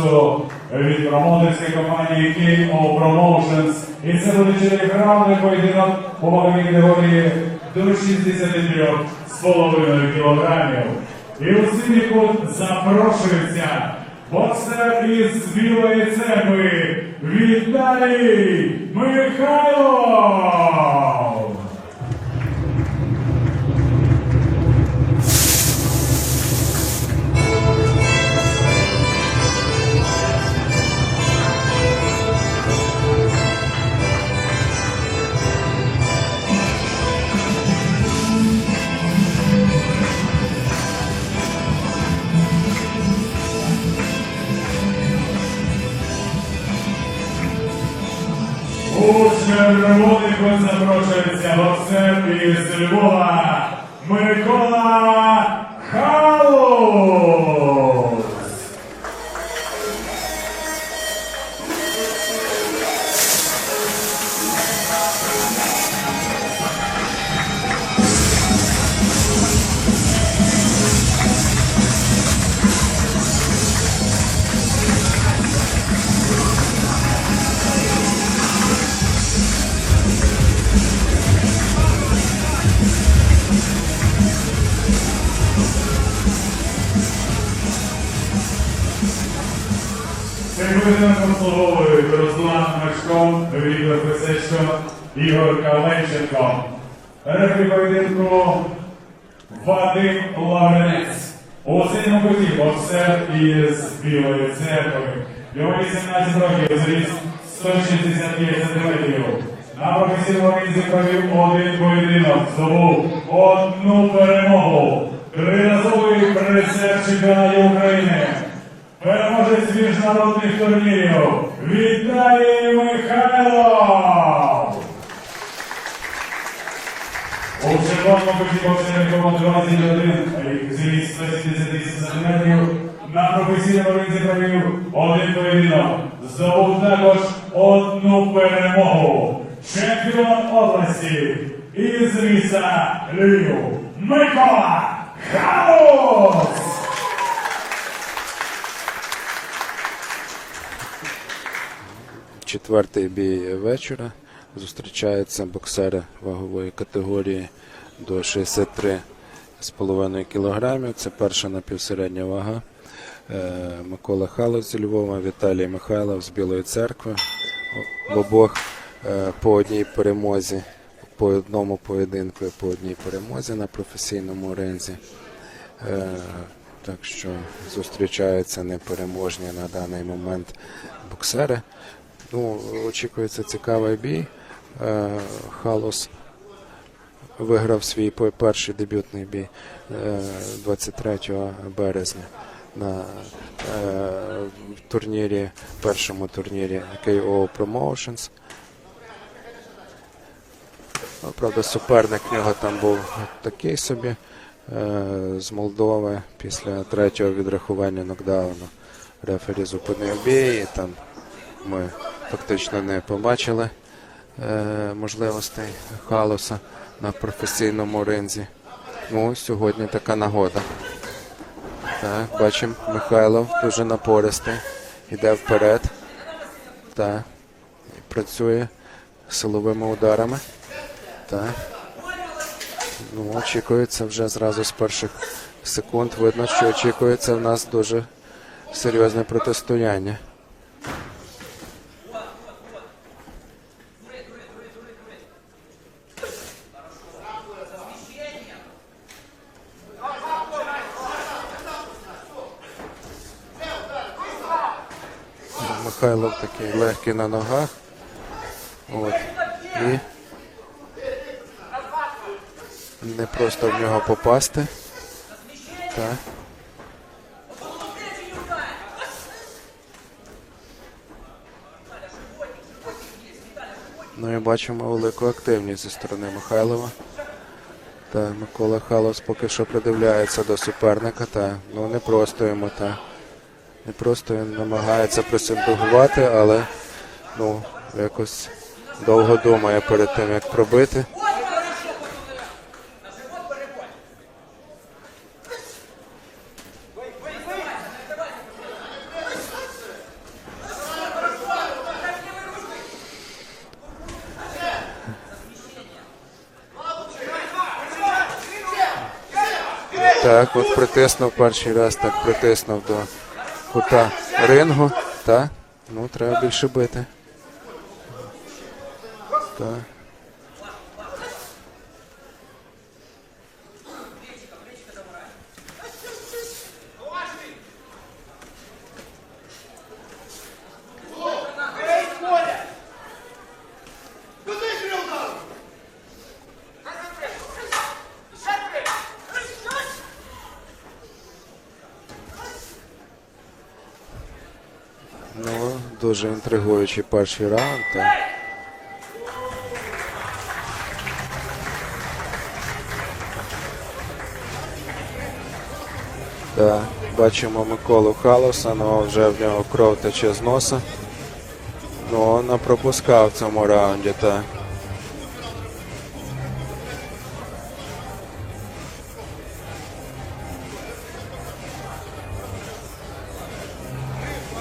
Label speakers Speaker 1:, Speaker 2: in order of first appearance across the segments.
Speaker 1: боксу від промоутерської компанії KO Promotions. І це буде чотирьохраундний поєдинок у ваговій категорії до 63 з половиною кілограмів. І у кут запрошується боксер із Білої церкви Віталій Михайлов! У червоний кут запрошується боксер із Львова Микола Халус! Цей поєдинок Руслан Мешков, Віктор Писечко, Ігор Каленченко. Рефері поєдинку Вадим Лавренець. У синьому куті боксер із Білої церкви. Йому 18 років, зріст 165 сантиметрів. На професійному ринзі провів один поєдинок, здобув одну перемогу. Триразовий призер чемпіонатів України. Переможець міжнародних турнірів Віталій Михайлов! У червоному куті боксерському 21 рік зріст 178 сантиметрів на професійному ринзі провів один поєдинок. Здобув також одну перемогу. Чемпіон області із міста Львів Микола Хаус!
Speaker 2: Четвертий бій вечора. Зустрічаються боксери вагової категорії до 63,5 кг. Це перша напівсередня вага. Е, Микола Халос зі Львова, Віталій Михайлов з Білої церкви. Обох е, по одній перемозі, по одному поєдинку по одній перемозі на професійному ринзі. Е, Так що зустрічаються непереможні на даний момент боксери. Ну, очікується цікавий бій. Е, Халос виграв свій перший дебютний бій е, 23 березня на е, турнірі, першому турнірі KO Promotions. Ну, Правда, суперник в нього там був такий собі е, з Молдови після третього відрахування нокдауну. Рефері зупинив бій, і там ми фактично не побачили е, можливостей халоса на професійному ринзі. Ну, сьогодні така нагода. Так, бачимо, Михайлов дуже напористий. Іде вперед. Так. І працює силовими ударами. Так. Ну, очікується вже зразу з перших секунд. Видно, що очікується в нас дуже серйозне протистояння. Михайлов такий легкий на ногах. От. І не просто в нього попасти. Так. Ну і бачимо велику активність зі сторони Михайлова. Та Микола Халос поки що придивляється до суперника. Та ну не просто йому та. Не просто він намагається пресингувати, але ну, якось довго думає перед тим, як пробити. Так, от притиснув перший раз, так притиснув до кута рингу. Та, Ну, треба більше бити. Так. Ну, дуже інтригуючий перший раунд. Так, бачимо Миколу Халоса, ну вже в нього кров тече з носа. Ну, не пропускав в цьому раунді, так.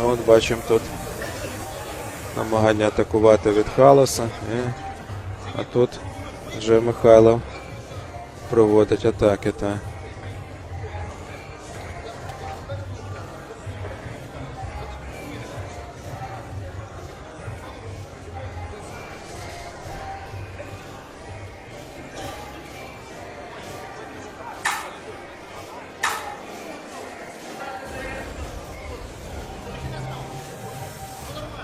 Speaker 2: Ну от бачимо тут намагання атакувати від Халоса. І... А тут вже Михайлов проводить атаки. Та.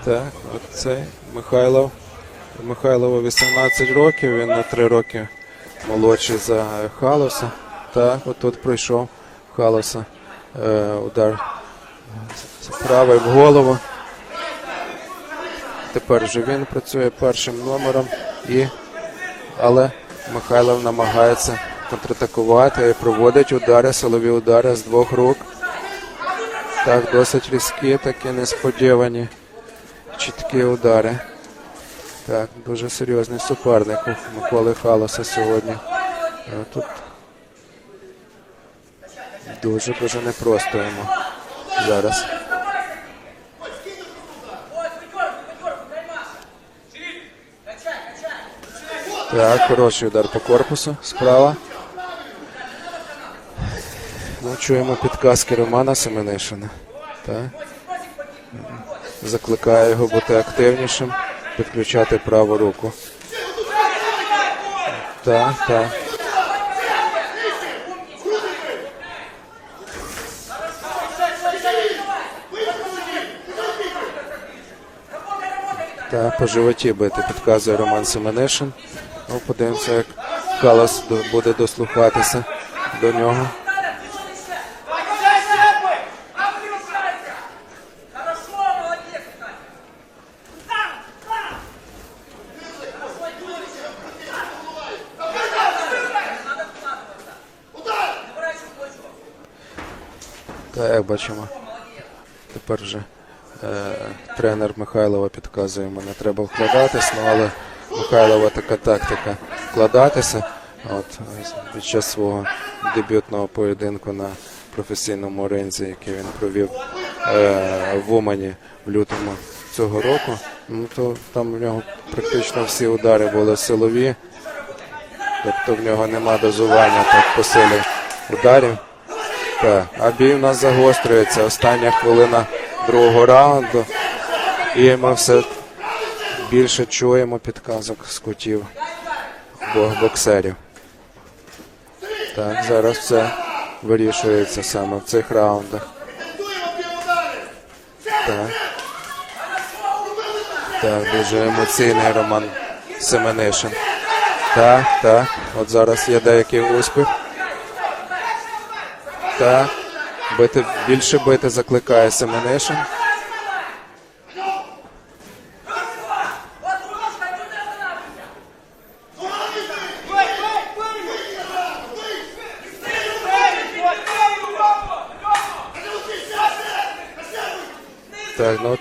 Speaker 2: Так, от цей Михайлов. Михайлову 18 років, він на 3 роки молодший за Халоса. Так, от тут пройшов Халоса. Е, удар правий в голову. Тепер вже він працює першим номером, і... але Михайлов намагається контратакувати і проводить удари, силові удари з двох рук. Так, досить різкі, такі несподівані чіткі удари. Так, дуже серйозний суперник у Миколи Халоса сьогодні. Е, Тут дуже дуже непросто йому зараз. Так, хороший удар по корпусу справа. Ну, чуємо підказки Романа Семенишина. Так. Закликає його бути активнішим, підключати праву руку. Так, так. Так, по животі бити, підказує Роман Семенишин. Ну, подивимося, як Калас буде дослухатися до нього. Як бачимо. Тепер вже е, тренер Михайлова підказує, йому не треба вкладатись, ну але Михайлова така тактика вкладатися. От під час свого дебютного поєдинку на професійному ринзі, який він провів е, в Умані в лютому цього року, ну то там в нього практично всі удари були силові, тобто в нього нема дозування так по силі ударів. Так, а бій у нас загострюється. Остання хвилина другого раунду. І ми все більше чуємо підказок з кутів обох боксерів. Так, зараз все вирішується саме в цих раундах. Так. Так, дуже емоційний Роман Семенишин. Так, так. От зараз є деякий успіх. Так. Бити, більше бити закликає Семенишин. Так, ну.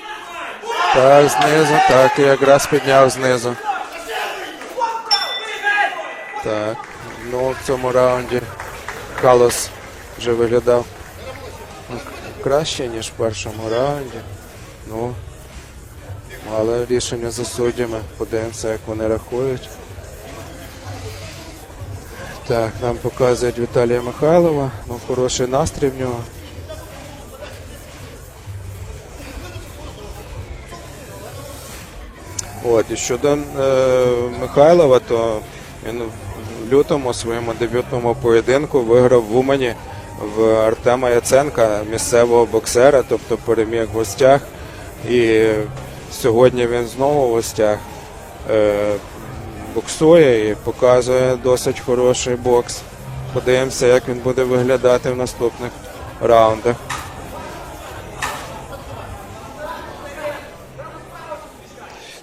Speaker 2: Так, знизу, так, і якраз підняв знизу. Так, ну в цьому раунді Халос вже виглядав краще, ніж в першому раунді. Ну, але рішення за суддями. Подивимося, як вони рахують. Так, нам показують Віталія Михайлова. Ну, хороший настрій в нього. От, і щодо е, Михайлова, то він в лютому своєму дебютному поєдинку виграв в Умані в Артема Яценка, місцевого боксера, тобто переміг в гостях. І сьогодні він знову в гостях е, боксує і показує досить хороший бокс. Подивимося, як він буде виглядати в наступних раундах.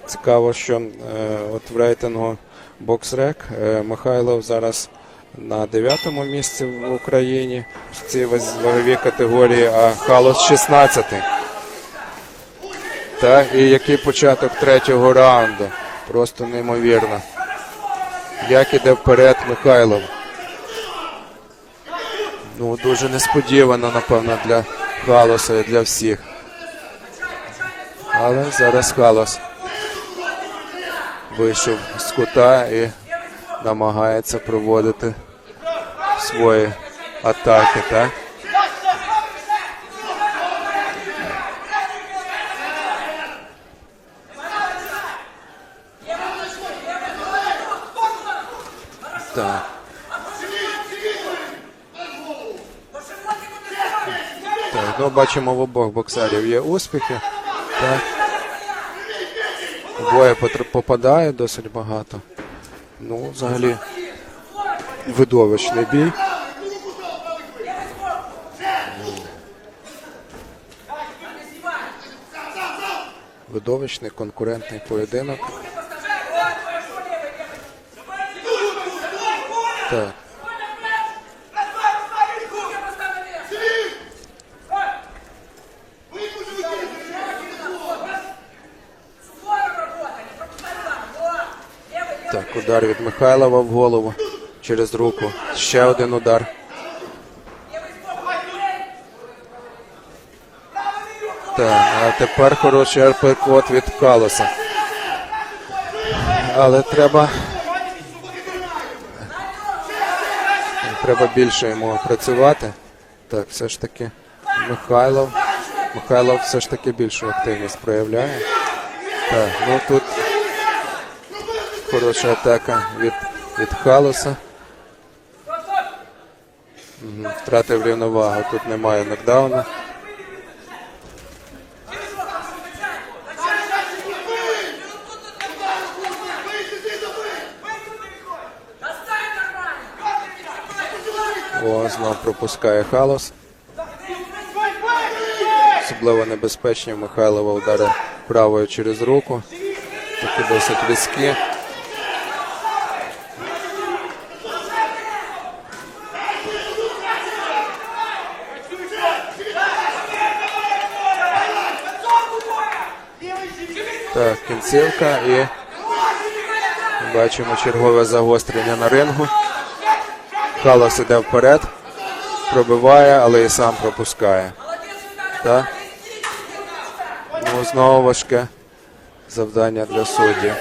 Speaker 2: Цікаво, що е, от в рейтингу BoxRec е, Михайлов зараз на 9-му місці в Україні в цій ваговій категорії, а Халос 16. Так, і який початок третього раунду. Просто неймовірно. Як іде вперед Михайлов. Ну, дуже несподівано, напевно, для Халоса і для всіх. Але зараз Халос вийшов з кута і намагається проводити свої атаки, так? Так. Так, ну бачимо в обох боксерів є успіхи. Так. Обоє попадає досить багато. Ну, взагалі, видовищний бій. Видовищний конкурентний поєдинок. Так. Так, удар від Михайлова в голову через руку. Ще один удар. Так, а тепер хороший арпекот від Калоса. Але треба. Треба більше йому працювати. Так, все ж таки Михайлов. Михайлов все ж таки більшу активність проявляє. Так, ну тут Хороша атака від, від Халоса. Втратив рівновагу. Тут немає нокдауну. О, знов пропускає Халос. Особливо небезпечні Михайлова удари правою через руку. Такі досить різкі. Так, кінцівка і бачимо чергове загострення на рингу. Халос іде вперед, пробиває, але і сам пропускає. Так. Ну, знову важке завдання для суддів.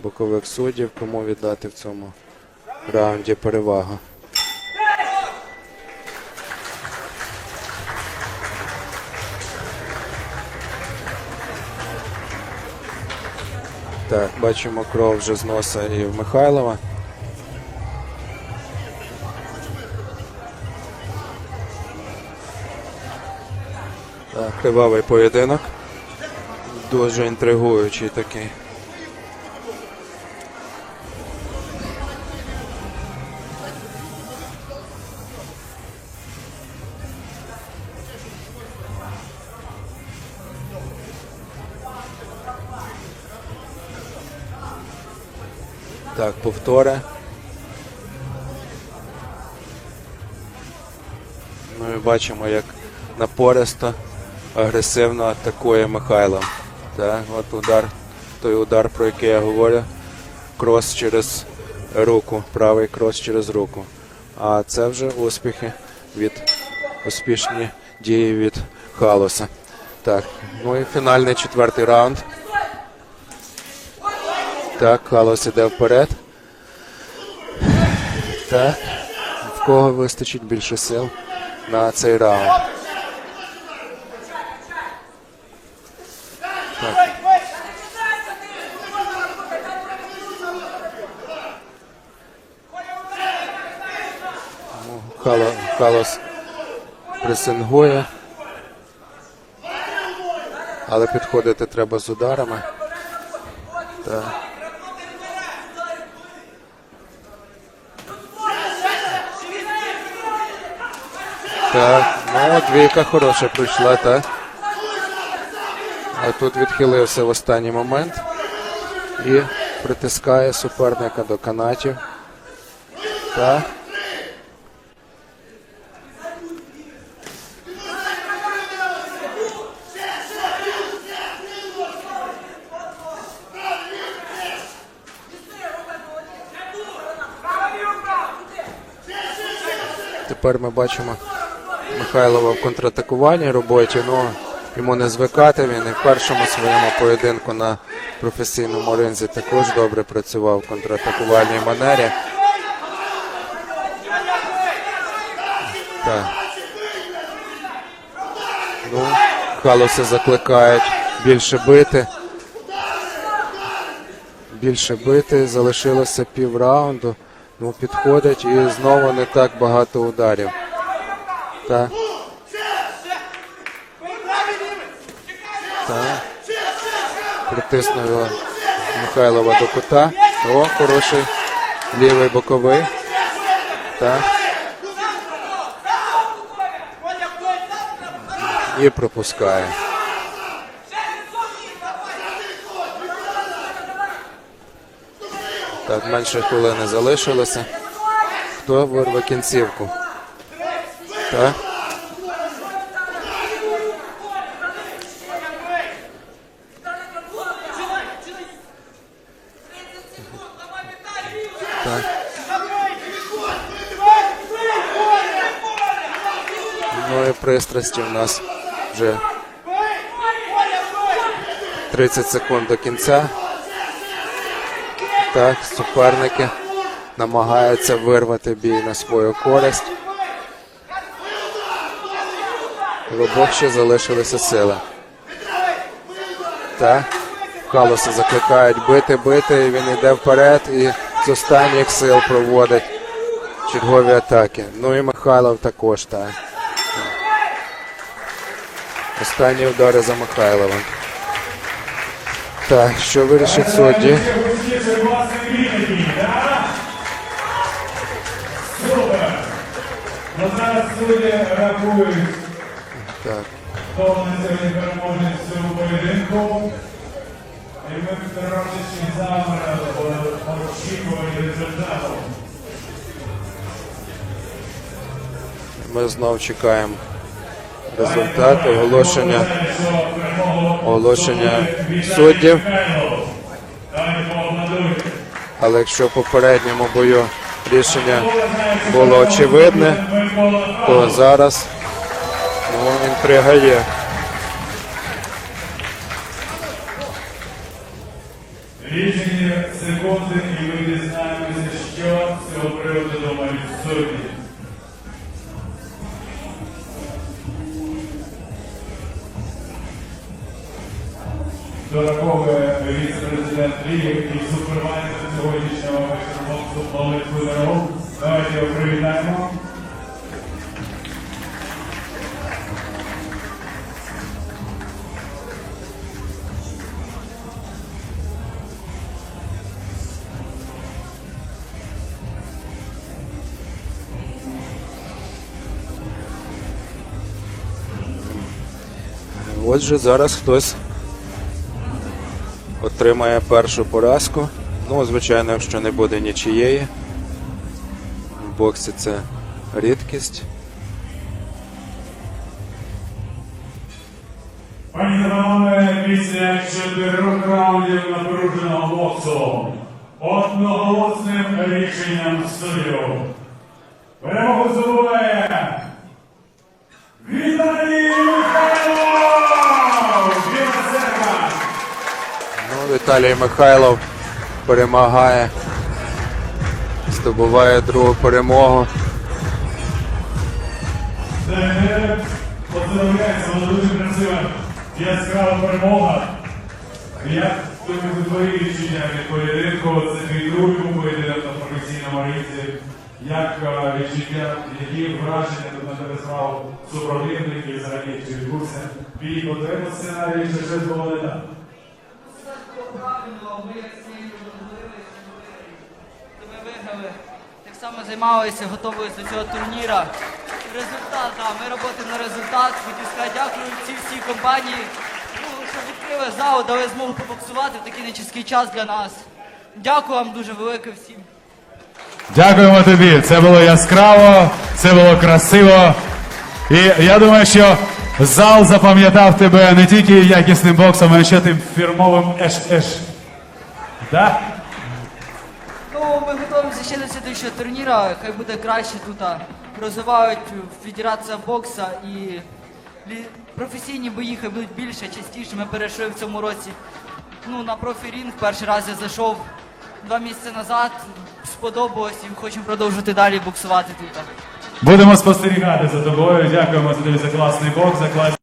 Speaker 2: Бокових суддів, кому віддати в цьому раунді перевагу. Так, бачимо кров вже з носа і в Михайлова. Так, кривавий поєдинок. Дуже інтригуючий такий. Так, повтори. Ну і бачимо, як напористо, агресивно атакує Михайло. Так, от удар, той удар, про який я говорю, крос через руку, правий крос через руку. А це вже успіхи від успішні дії від Халоса. Так, ну і фінальний четвертий раунд. Так, Халос іде вперед. Так. В кого вистачить більше сил на цей раунд? Хало, Халос пресингує. Але підходити треба з ударами. Так. Так, ну двійка хороша прийшла, так. А тут відхилився в останній момент і притискає суперника до канатів. Так. Тепер ми бачимо Михайлова в контратакувальній роботі. Ну, йому не звикати. Він і в першому своєму поєдинку на професійному ринзі також добре працював в контратакувальній манері. Так. Ну, Халоси закликають більше бити. Більше бити, залишилося пів раунду. Ну, підходять і знову не так багато ударів. Так. Так. Притиснув Михайлова до кута. О, хороший лівий боковий. Так. І пропускає. Так, менше хвилини залишилося. Хто вирве кінцівку? Так. Так. Ну і пристрасті в нас вже 30 секунд до кінця. Так, суперники намагаються вирвати бій на свою користь. В обох ще залишилися сили. Так. Халоса закликають бити, бити, і він йде вперед і з останніх сил проводить чергові атаки. Ну і Михайлов також, так. Останні удари за Михайловим. Так, що вирішить судді?
Speaker 1: Супер! Ну зараз судді рахують,
Speaker 2: Так.
Speaker 1: хто на сьогодні переможець в цьому поєдинку. І ми трошечки замерли в очікуванні результату.
Speaker 2: Ми знов чекаємо результат оголошення. Оголошення суддів. Але якщо в попередньому бою рішення було очевидне, то зараз ну, інтрига є.
Speaker 1: Лічені секунди, і ми дізнаємося, що з цього приводу думають судді. Дорогого віце-президент Ліги і супервайзер сьогоднішнього Олег Кузаров. Давайте його привітаємо.
Speaker 2: Отже, зараз хтось отримає першу поразку. Ну, звичайно, якщо не буде нічиєї. В боксі це рідкість.
Speaker 1: Пані панове, після чотирьох раундів напруженого боксу одноголосним рішенням суддів перемогу здобуває Віталій Михайлов!
Speaker 2: Віталій Михайлов перемагає здобуває другу перемогу.
Speaker 1: Це поздравляється, вона дуже красива, яскрава перемога. Як тобі твої відчуття від поєдинку? Це твій другий поєдинок на професійному ринці. Як відчуття, які враження тут на тебе справу супротивник взагалі чи відбувся бій по твоєму сценарії, чи щось було так?
Speaker 3: Ми як що ми виграли. Так само займалися, готувалися до цього турніра. Результат, так, ми працюємо на результат. Хотів сказати дякую цій всій компанії, що відкрили зал, дали змогу побоксувати в такий нечіткий час для нас. Дякую вам дуже велике всім.
Speaker 1: Дякуємо тобі. Це було яскраво, це було красиво. І я думаю, що зал запам'ятав тебе не тільки якісним боксом, а ще тим фірмовим еш-еш. Так?
Speaker 3: Ну, ми готуємося ще до слідчого турніра, хай буде краще тут. Розвивають Федерація бокса і лі- професійні бої хай будуть більше, частіше. Ми перейшли в цьому році. Ну, на профі-рінг перший раз я зайшов два місяці назад, сподобалось і хочемо продовжувати далі боксувати тут.
Speaker 1: Будемо спостерігати за тобою. Дякуємо тобі за класний бокс, за класні.